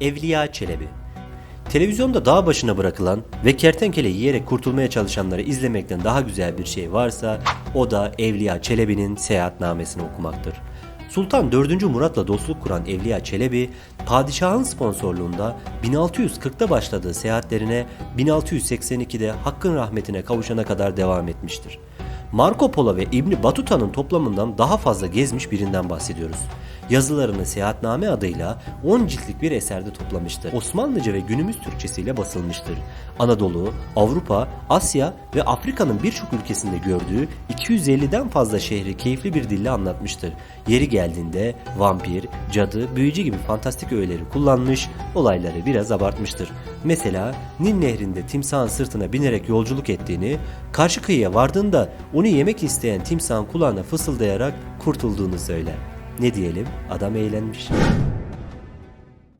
Evliya Çelebi Televizyonda dağ başına bırakılan ve kertenkele yiyerek kurtulmaya çalışanları izlemekten daha güzel bir şey varsa o da Evliya Çelebi'nin seyahatnamesini okumaktır. Sultan 4. Murat'la dostluk kuran Evliya Çelebi, padişahın sponsorluğunda 1640'da başladığı seyahatlerine 1682'de Hakk'ın rahmetine kavuşana kadar devam etmiştir. Marco Polo ve İbni Batuta'nın toplamından daha fazla gezmiş birinden bahsediyoruz. Yazılarını Seyahatname adıyla 10 ciltlik bir eserde toplamıştır. Osmanlıca ve günümüz Türkçesiyle basılmıştır. Anadolu, Avrupa, Asya ve Afrika'nın birçok ülkesinde gördüğü 250'den fazla şehri keyifli bir dille anlatmıştır. Yeri geldiğinde vampir, cadı, büyücü gibi fantastik öğeleri kullanmış, olayları biraz abartmıştır. Mesela Nil Nehri'nde timsahın sırtına binerek yolculuk ettiğini, karşı kıyıya vardığında onu yemek isteyen timsahın kulağına fısıldayarak kurtulduğunu söyler. Ne diyelim? Adam eğlenmiş.